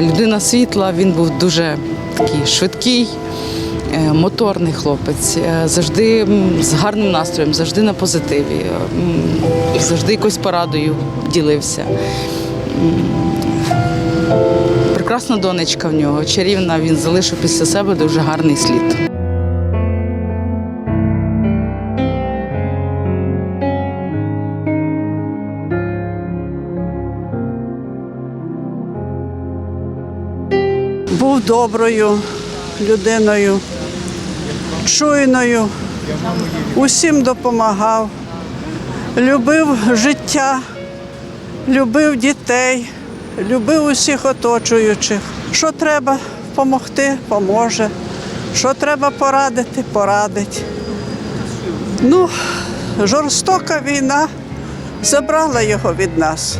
людина світла, він був дуже такий швидкий, е, моторний хлопець, е, завжди з гарним настроєм, завжди на позитиві, е, завжди якоюсь порадою ділився. Прекрасна донечка в нього, чарівна, він залишив після себе дуже гарний слід. Був доброю людиною, чуйною, усім допомагав, любив життя, любив дітей, любив усіх оточуючих. Що треба допомогти, поможе. Що треба порадити, порадить. Ну, жорстока війна забрала його від нас.